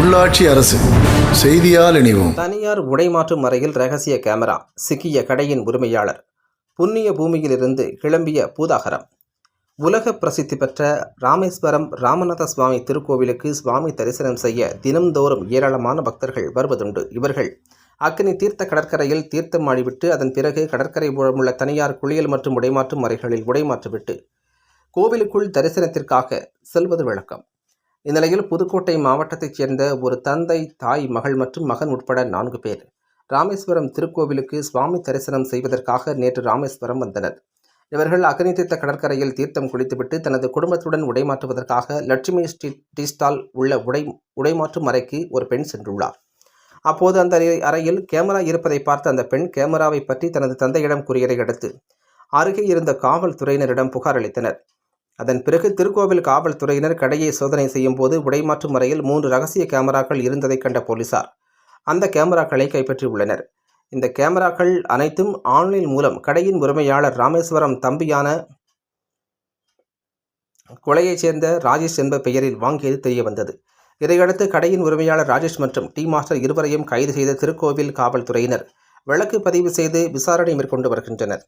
உள்ளாட்சி அரசு செய்தியால் இணைவோம். தனியார் உடைமாற்றும் அறையில் ரகசிய கேமரா சிக்கிய கடையின் உரிமையாளர் புண்ணிய பூமியிலிருந்து கிளம்பிய பூதாகரம். உலக பிரசித்தி பெற்ற ராமேஸ்வரம் ராமநாத சுவாமி திருக்கோவிலுக்கு சுவாமி தரிசனம் செய்ய தினம்தோறும் ஏராளமான பக்தர்கள் வருவதுண்டு இவர்கள். அக்னி தீர்த்த கடற்கரையில் தீர்த்தம் ஆடிவிட்டு அதன் பிறகு கடற்கரை உள்ள தனியார் குளியல் மற்றும் உடைமாற்றும் அறைகளில் உடைமாற்றிவிட்டு கோவிலுக்குள் தரிசனத்திற்காக செல்வது வழக்கம். இந்நிலையில் புதுக்கோட்டை மாவட்டத்தைச் சேர்ந்த ஒரு தந்தை தாய் மகள் மற்றும் மகன் உட்பட நான்கு பேர் ராமேஸ்வரம் திருக்கோவிலுக்கு சுவாமி தரிசனம் செய்வதற்காக நேற்று ராமேஸ்வரம் வந்தனர். இவர்கள் அக்னி தீர்த்த கடற்கரையில் தீர்த்தம் குளித்துவிட்டு தனது குடும்பத்துடன் உடைமாற்றுவதற்காக லட்சுமி ஸ்ட்ரீட் டீ ஸ்டால் உள்ள உடை உடைமாற்றும் அறைக்கு ஒரு பெண் சென்றுள்ளார். அப்போது அந்த அறையில் கேமரா இருப்பதை பார்த்த அந்த பெண் கேமராவை பற்றி தனது தந்தையிடம் கூறியதை அடுத்து அருகே இருந்த காவல்துறையினரிடம் புகார் அளித்தனர். அதன் பிறகு திருக்கோவில் காவல்துறையினர் கடையை சோதனை செய்யும் போது உடைமாற்றும் முறையில் மூன்று ரகசிய கேமராக்கள் இருந்ததைக் கண்ட போலீசார். அந்த கேமராக்களை கைப்பற்றியுள்ளனர். இந்த கேமராக்கள் அனைத்தும் ஆன்லைன் மூலம் கடையின் உரிமையாளர் ராமேஸ்வரம் தம்பியான கொலையைச் சேர்ந்த ராஜேஷ் என்ப பெயரில் வாங்கியது தெரிய வந்தது இதையடுத்து கடையின் உரிமையாளர் ராஜேஷ் மற்றும் டி மாஸ்டர் இருவரையும் கைது செய்த திருக்கோவில் காவல்துறையினர் வழக்கு பதிவு செய்து விசாரணை மேற்கொண்டு வருகின்றனர்.